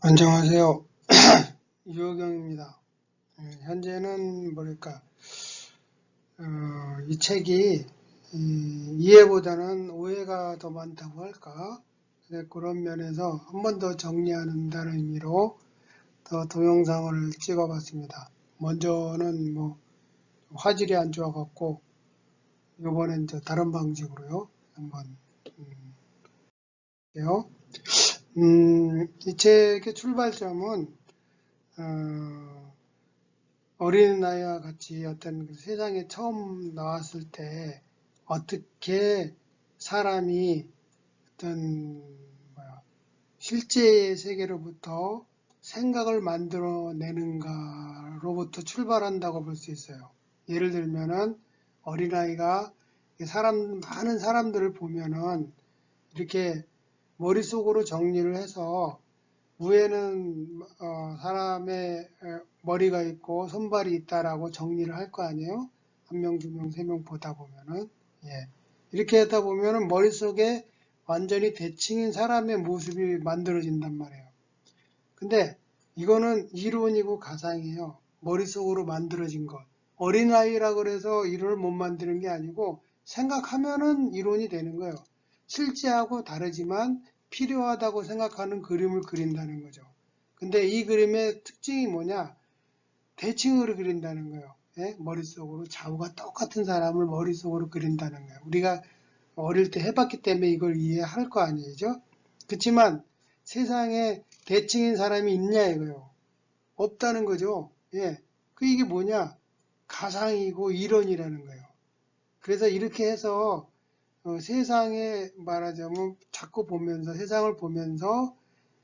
안녕하세요. 유호경입니다. 음, 현재는 뭐랄까 어, 이 책이 이, 이해보다는 오해가 더 많다고 할까 네, 그런 면에서 한 번 더 정리한다는 의미로 더 동영상을 찍어봤습니다. 먼저는 뭐 화질이 안 좋아갖고 이번엔 저 다른 방식으로요 한번 음, 해요. 음, 이 책의 출발점은 어, 어린아이와 같이 어떤 그 세상에 처음 나왔을 때 어떻게 사람이 어떤 뭐야, 실제의 세계로부터 생각을 만들어내는가로부터 출발한다고 볼 수 있어요. 예를 들면은 어린아이가 사람 많은 사람들을 보면은 이렇게 머릿속으로 정리를 해서 위에는 어, 사람의 에, 머리가 있고 손발이 있다라고 정리를 할 거 아니에요? 한 명, 두 명, 세 명 보다 보면은 예. 이렇게 하다 보면은 머릿속에 완전히 대칭인 사람의 모습이 만들어진단 말이에요. 근데 이거는 이론이고 가상이에요. 머릿속으로 만들어진 것. 어린아이라 그래서 이론을 못 만드는 게 아니고 생각하면은 이론이 되는 거예요. 실제하고 다르지만 필요하다고 생각하는 그림을 그린다는 거죠. 근데 이 그림의 특징이 뭐냐? 대칭으로 그린다는 거예요. 예? 머릿속으로 좌우가 똑같은 사람을 머릿속으로 그린다는 거예요. 우리가 어릴 때 해봤기 때문에 이걸 이해할 거 아니죠? 그렇지만 세상에 대칭인 사람이 있냐 이거요. 없다는 거죠. 예. 그 이게 뭐냐? 가상이고 이론이라는 거예요. 그래서 이렇게 해서 어, 세상에 말하자면 자꾸 보면서 세상을 보면서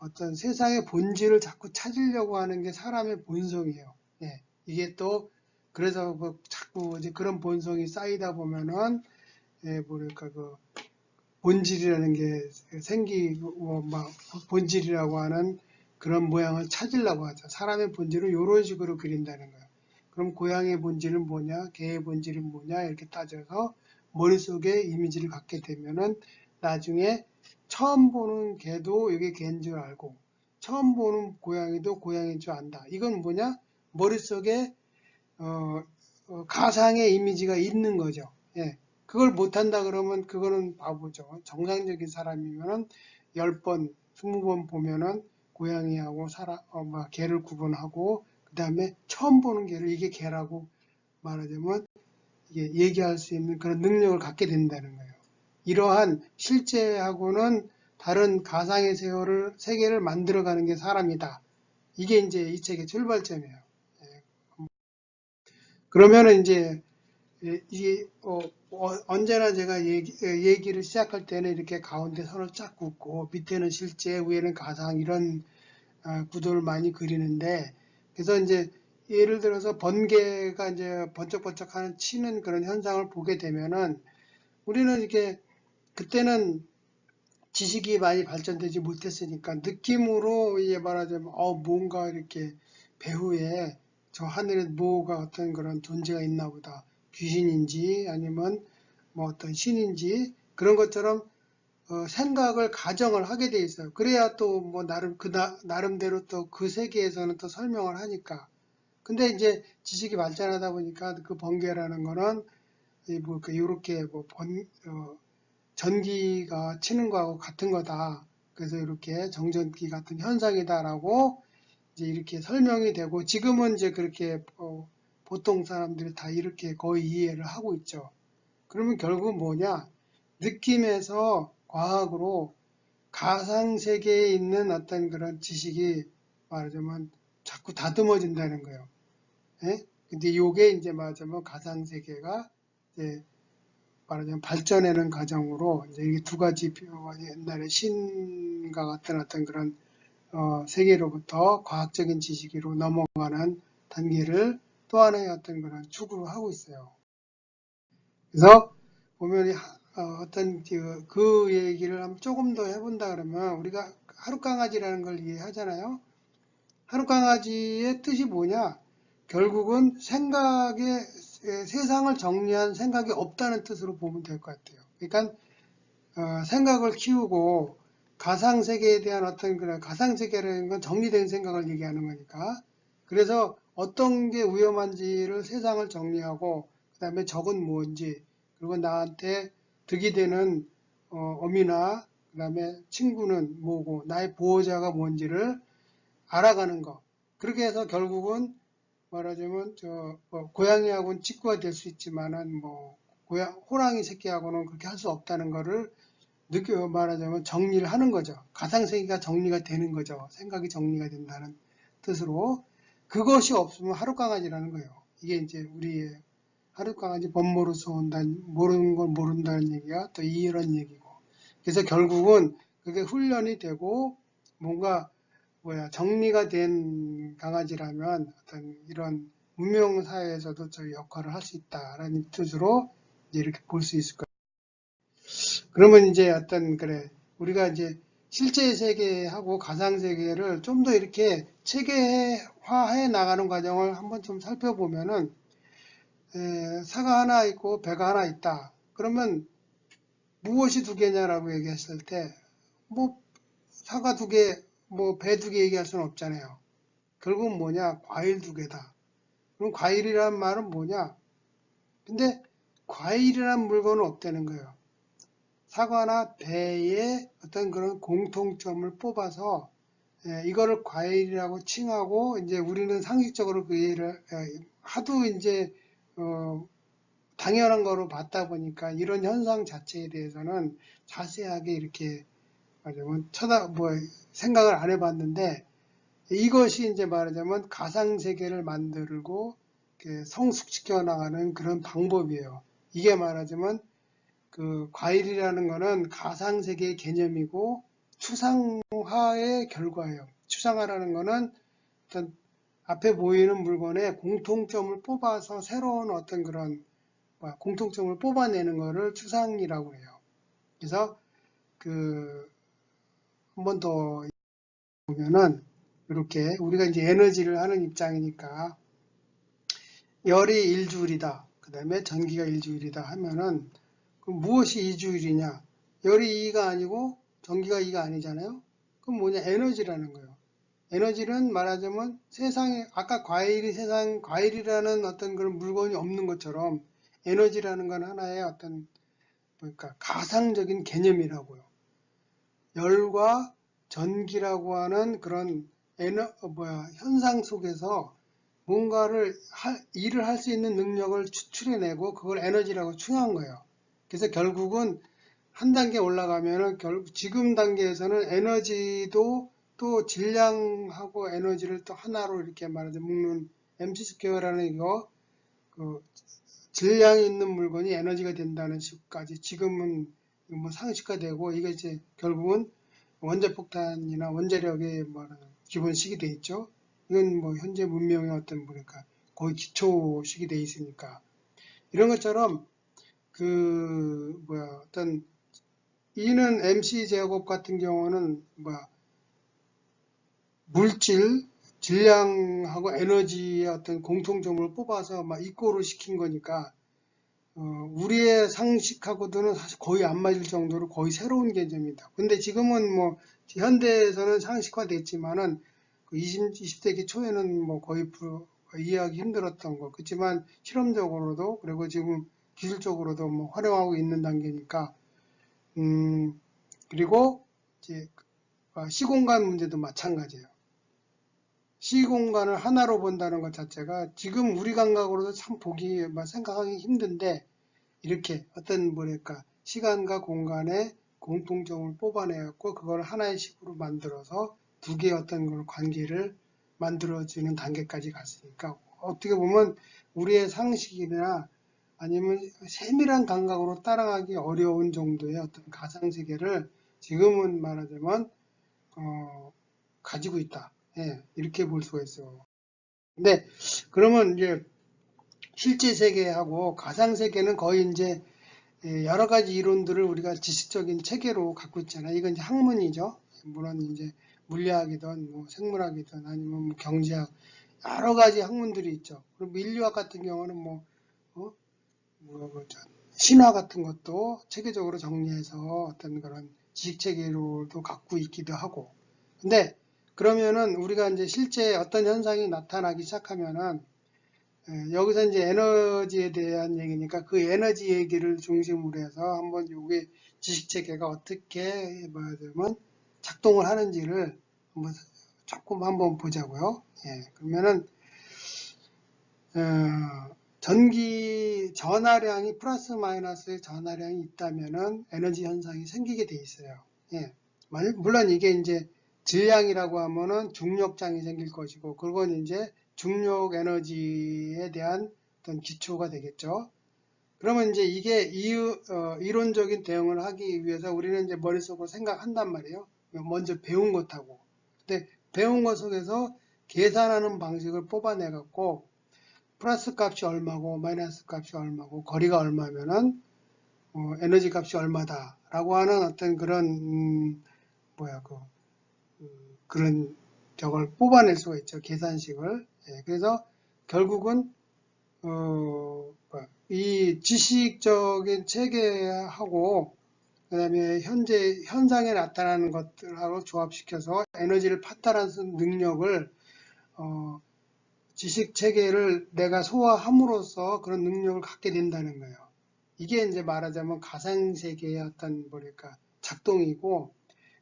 어떤 세상의 본질을 자꾸 찾으려고 하는 게 사람의 본성이에요. 예, 이게 또 그래서 그 자꾸 이제 그런 본성이 쌓이다 보면은 예, 뭐랄까 그 본질이라는 게 생기고 뭐막 본질이라고 하는 그런 모양을 찾으려고 하죠. 사람의 본질을 이런 식으로 그린다는 거예요. 그럼 고양이의 본질은 뭐냐, 개의 본질은 뭐냐 이렇게 따져서 머릿속에 이미지를 갖게 되면은 나중에 처음 보는 개도 이게 개인 줄 알고 처음 보는 고양이도 고양이인 줄 안다. 이건 뭐냐? 머릿속에 어, 어, 가상의 이미지가 있는 거죠. 예. 그걸 못한다 그러면 그거는 바보죠. 정상적인 사람이면은 10번, 20번 보면은 고양이하고 사람, 어, 뭐, 개를 구분하고 그 다음에 처음 보는 개를 이게 개라고 말하자면 얘기할 수 있는 그런 능력을 갖게 된다는 거예요. 이러한 실제하고는 다른 가상의 세월을, 세계를 만들어가는 게 사람이다. 이게 이제 이 책의 출발점이에요. 예. 그러면은 이제 이게 어, 어, 언제나 제가 얘기, 얘기 를 시작할 때는 이렇게 가운데 선을 쫙 긋고 밑에는 실제 위에는 가상 이런 어, 구도를 많이 그리는데 그래서 이제 예를 들어서 번개가 이제 번쩍번쩍 하는 치는 그런 현상을 보게 되면은 우리는 이렇게 그때는 지식이 많이 발전되지 못했으니까 느낌으로 이제 말하자면 어 뭔가 이렇게 배후에 저 하늘에 뭐가 어떤 그런 존재가 있나 보다 귀신인지 아니면 뭐 어떤 신인지 그런 것처럼 어, 생각을 가정을 하게 돼 있어요. 그래야 또 뭐 나름 그 나, 나름대로 또 그 세계에서는 또 설명을 하니까 근데 이제 지식이 발전하다 보니까 그 번개라는 거는 뭐 이렇게 뭐 번, 어, 전기가 치는 거하고 같은 거다. 그래서 이렇게 정전기 같은 현상이다라고 이제 이렇게 설명이 되고 지금은 이제 그렇게 어, 보통 사람들이 다 이렇게 거의 이해를 하고 있죠. 그러면 결국 뭐냐? 느낌에서 과학으로 가상 세계에 있는 어떤 그런 지식이 말하자면 자꾸 다듬어진다는 거예요. 예? 근데 요게 이제 말하자면 가상 세계가 이제 말하자면 발전하는 과정으로 이제 이게 두 가지 옛날에 신과 같은 어떤 그런 어, 세계로부터 과학적인 지식으로 넘어가는 단계를 또 하나의 어떤 그런 축으로 하고 있어요. 그래서 보면 어, 어떤 그, 그 얘기를 조금 더 해본다 그러면 우리가 하루 강아지라는 걸 이해하잖아요. 하루 강아지의 뜻이 뭐냐? 결국은 생각에 세상을 정리한 생각이 없다는 뜻으로 보면 될 것 같아요. 그러니까 어, 생각을 키우고 가상 세계에 대한 어떤 그런 가상 세계라는 건 정리된 생각을 얘기하는 거니까. 그래서 어떤 게 위험한지를 세상을 정리하고 그 다음에 적은 뭔지 그리고 나한테 득이 되는 어, 어미나 그 다음에 친구는 뭐고 나의 보호자가 뭔지를 알아가는 거. 그렇게 해서 결국은 말하자면 저 뭐, 고양이하고는 친구가 될 수 있지만은 뭐 고양 호랑이 새끼하고는 그렇게 할 수 없다는 거를 느껴 말하자면 정리를 하는 거죠. 가상세계가 정리가 되는 거죠. 생각이 정리가 된다는 뜻으로 그것이 없으면 하룻강아지라는 거예요. 이게 이제 우리의 하룻강아지 법모로서 온다는 모르는 걸 모른다는 얘기야 또 이런 얘기고 그래서 결국은 그게 훈련이 되고 뭔가 뭐야 정리가 된 강아지라면 어떤 이런 문명 사회에서도 저 역할을 할 수 있다라는 뜻으로 이제 이렇게 볼 수 있을 거예요. 그러면 이제 어떤 그래 우리가 이제 실제 세계하고 가상 세계를 좀 더 이렇게 체계화해 나가는 과정을 한번 좀 살펴보면은 에, 사가 하나 있고 배가 하나 있다. 그러면 무엇이 두 개냐라고 얘기했을 때 뭐 사과 두 개, 뭐 배 두 개 얘기할 수는 없잖아요. 결국은 뭐냐? 과일 두 개다. 그럼 과일이란 말은 뭐냐? 근데 과일이란 물건은 없다는 거예요. 사과나 배의 어떤 그런 공통점을 뽑아서 예, 이거를 과일이라고 칭하고 이제 우리는 상식적으로 그 이해를 예, 하도 이제 어, 당연한 거로 봤다 보니까 이런 현상 자체에 대해서는 자세하게 이렇게 말하자면 쳐다 뭐 생각을 안 해봤는데 이것이 이제 말하자면 가상 세계를 만들고 성숙시켜 나가는 그런 방법이에요. 이게 말하자면 그 과일이라는 거는 가상 세계의 개념이고 추상화의 결과예요. 추상화라는 거는 어떤 앞에 보이는 물건의 공통점을 뽑아서 새로운 어떤 그런 공통점을 뽑아내는 거를 추상이라고 해요. 그래서 그 한 번 더 보면은 이렇게 우리가 이제 에너지를 하는 입장이니까 열이 1주일이다. 그 다음에 전기가 1주일이다 하면은 그럼 무엇이 2주일이냐? 열이 2가 아니고 전기가 2가 아니잖아요. 그럼 뭐냐? 에너지라는 거예요. 에너지는 말하자면 세상에 아까 과일이 세상 과일이라는 어떤 그런 물건이 없는 것처럼 에너지라는 건 하나의 어떤 그러니까 가상적인 개념이라고요. 열과 전기라고 하는 그런 에너 어, 뭐야 현상 속에서 뭔가를 할- 일을 할 수 있는 능력을 추출해내고 그걸 에너지라고 칭한 거예요. 그래서 결국은 한 단계 올라가면은 결국 지금 단계에서는 에너지도 또 질량하고 에너지를 또 하나로 이렇게 말하자 묶는 MC 스퀘어라는 이거 그 질량이 있는 물건이 에너지가 된다는 식까지 지금은 뭐 상식화되고 이게 이제 결국은 원자폭탄이나 원자력의 뭐 기본식이 돼 있죠. 이건 뭐 현재 문명의 어떤 뭐랄까 거의 기초식이 돼 있으니까 이런 것처럼 그 뭐야 어떤 이는 MC 제곱 같은 경우는 뭐야 물질 질량하고 에너지의 어떤 공통점을 뽑아서 막 이꼬를 시킨 거니까 어, 우리의 상식하고도는 사실 거의 안 맞을 정도로 거의 새로운 개념이다. 근데 지금은 뭐 현대에서는 상식화됐지만은 그 20, 20세기 초에는 뭐 거의 불- 이해하기 힘들었던 거. 그렇지만 실험적으로도 그리고 지금 기술적으로도 뭐 활용하고 있는 단계니까 음 그리고 이제 아, 시공간 문제도 마찬가지예요. 시공간을 하나로 본다는 것 자체가 지금 우리 감각으로도 참 보기, 막 생각하기 힘든데 이렇게 어떤 뭐랄까 시간과 공간의 공통점을 뽑아내갖고 그걸 하나의 식으로 만들어서 두 개의 어떤 걸 관계를 만들어지는 단계까지 갔으니까 어떻게 보면 우리의 상식이나 아니면 세밀한 감각으로 따라가기 어려운 정도의 어떤 가상 세계를 지금은 말하자면 어, 가지고 있다. 예, 이렇게 볼 수가 있어요. 근데 그러면 이제 실제 세계하고 가상 세계는 거의 이제 예, 여러 가지 이론들을 우리가 지식적인 체계로 갖고 있잖아요. 이건 이제 학문이죠. 물론 이제 물리학이든 뭐 생물학이든 아니면 뭐 경제학 여러 가지 학문들이 있죠. 그리고 인류학 같은 경우는 뭐, 어? 뭐, 뭐 저, 신화 같은 것도 체계적으로 정리해서 어떤 그런 지식 체계로도 갖고 있기도 하고. 근데 그러면은 우리가 이제 실제 어떤 현상이 나타나기 시작하면은 에, 여기서 이제 에너지에 대한 얘기니까 그 에너지 얘기를 중심으로 해서 한번 요게 지식 체계가 어떻게 말하자면 작동을 하는지를 한번 조금 한번 보자고요. 예, 그러면은 어, 전기 전하량이 플러스 마이너스의 전하량이 있다면은 에너지 현상이 생기게 돼 있어요. 예. 말- 물론 이게 이제 질량이라고 하면은 중력장이 생길 것이고 그건 이제 중력 에너지에 대한 어떤 기초가 되겠죠. 그러면 이제 이게 이유, 어, 이론적인 대응을 하기 위해서 우리는 이제 머릿속으로 생각한단 말이에요. 먼저 배운 것하고. 근데 배운 것 속에서 계산하는 방식을 뽑아내 갖고 플러스 값이 얼마고 마이너스 값이 얼마고 거리가 얼마면은 어, 에너지 값이 얼마다라고 하는 어떤 그런 음, 뭐야 그 음, 그런 저걸 뽑아낼 수가 있죠 계산식을 예, 그래서 결국은 어, 이 지식적인 체계하고 그 다음에 현재 현상에 나타나는 것들하고 조합시켜서 에너지를 파탈하는 능력을 어, 지식 체계를 내가 소화함으로써 그런 능력을 갖게 된다는 거예요. 이게 이제 말하자면 가상 세계의 어떤 뭐랄까 작동이고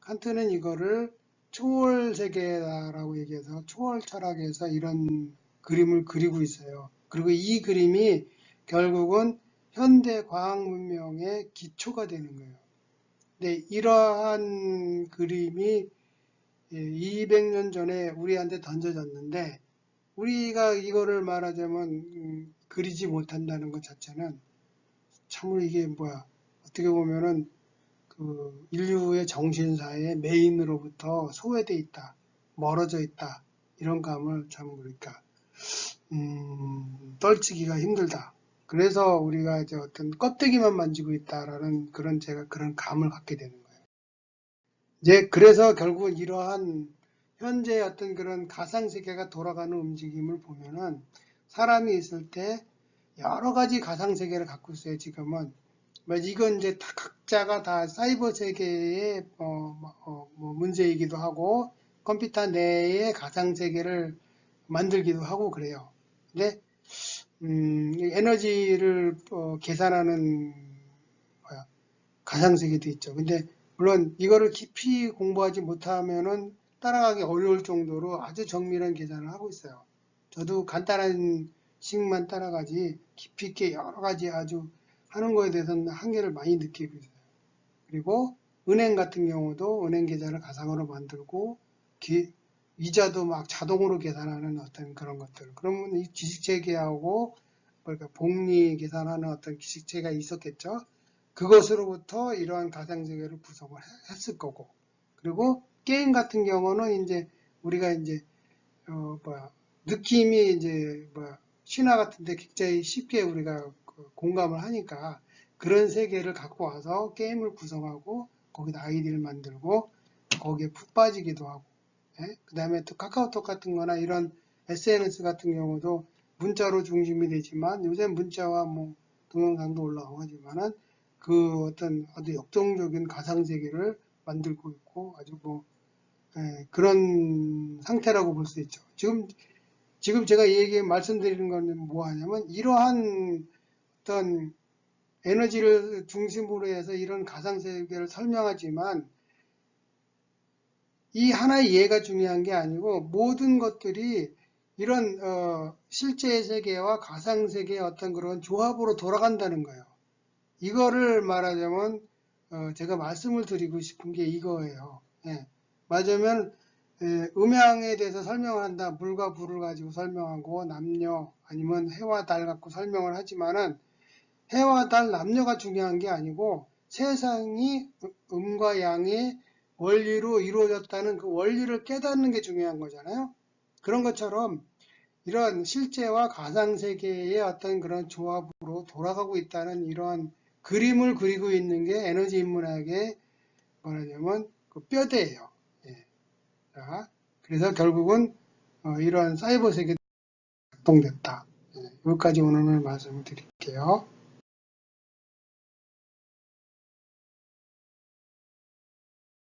칸트는 이거를 초월 세계다라고 얘기해서 초월 철학에서 이런 그림을 그리고 있어요. 그리고 이 그림이 결국은 현대 과학 문명의 기초가 되는 거예요. 근데 이러한 그림이 200년 전에 우리한테 던져졌는데 우리가 이거를 말하자면 음, 그리지 못한다는 것 자체는 참으로 이게 뭐야 어떻게 보면은 그 인류의 정신사의 메인으로부터 소외돼 있다 멀어져 있다 이런 감을 참 우리가 음, 떨치기가 힘들다 그래서 우리가 이제 어떤 껍데기만 만지고 있다라는 그런 제가 그런 감을 갖게 되는 거예요 이제 그래서 결국은 이러한 현재 어떤 그런 가상 세계가 돌아가는 움직임을 보면은 사람이 있을 때 여러 가지 가상 세계를 갖고 있어요, 지금은. 뭐 이건 이제 다 각자가 다 사이버 세계의 어, 뭐, 어, 뭐 문제이기도 하고 컴퓨터 내에 가상 세계를 만들기도 하고 그래요. 근데 음, 이 에너지를 어, 계산하는 뭐야, 가상 세계도 있죠. 근데 물론 이거를 깊이 공부하지 못하면은 따라가기 어려울 정도로 아주 정밀한 계산을 하고 있어요. 저도 간단한 식만 따라가지 깊이 있게 여러 가지 아주 하는 거에 대해서는 한계를 많이 느끼고 있어요. 그리고 은행 같은 경우도 은행 계좌를 가상으로 만들고 기- 이자도 막 자동으로 계산하는 어떤 그런 것들. 그러면 이 지식체계하고 그러니까 복리 계산하는 어떤 지식체계가 있었겠죠. 그것으로부터 이러한 가상세계를 구성을 해- 했을 거고. 그리고 게임 같은 경우는 이제 우리가 이제 어 뭐야 느낌이 이제 뭐야 신화 같은데 굉장히 쉽게 우리가 그 공감을 하니까 그런 세계를 갖고 와서 게임을 구성하고 거기다 아이디를 만들고 거기에 푹 빠지기도 하고 그 다음에 또 카카오톡 같은 거나 이런 SNS 같은 경우도 문자로 중심이 되지만 요새 문자와 뭐 동영상도 올라오고 하지만은 그 어떤 아주 역동적인 가상 세계를 만들고 있고 아주 뭐 예, 그런 상태라고 볼 수 있죠. 지금 지금 제가 얘기 말씀드리는 건 뭐하냐면 이러한 어떤 에너지를 중심으로 해서 이런 가상 세계를 설명하지만 이 하나의 예가 중요한 게 아니고 모든 것들이 이런 어, 실제 세계와 가상 세계의 어떤 그런 조합으로 돌아간다는 거예요. 이거를 말하자면 어, 제가 말씀을 드리고 싶은 게 이거예요. 예. 맞으면 예, 음향에 대해서 설명을 한다. 물과 불을 가지고 설명하고 남녀 아니면 해와 달 갖고 설명을 하지만은 해와 달 남녀가 중요한 게 아니고 세상이 음과 양의 원리로 이루어졌다는 그 원리를 깨닫는 게 중요한 거잖아요. 그런 것처럼 이런 실제와 가상 세계의 어떤 그런 조합으로 돌아가고 있다는 이러한 그림을 그리고 있는 게 에너지 인문학의 뭐냐면 그 뼈대예요. 예. 자, 그래서 결국은 어, 이러한 사이버 세계가 작동됐다. 예, 여기까지 오늘 말씀을 드릴게요.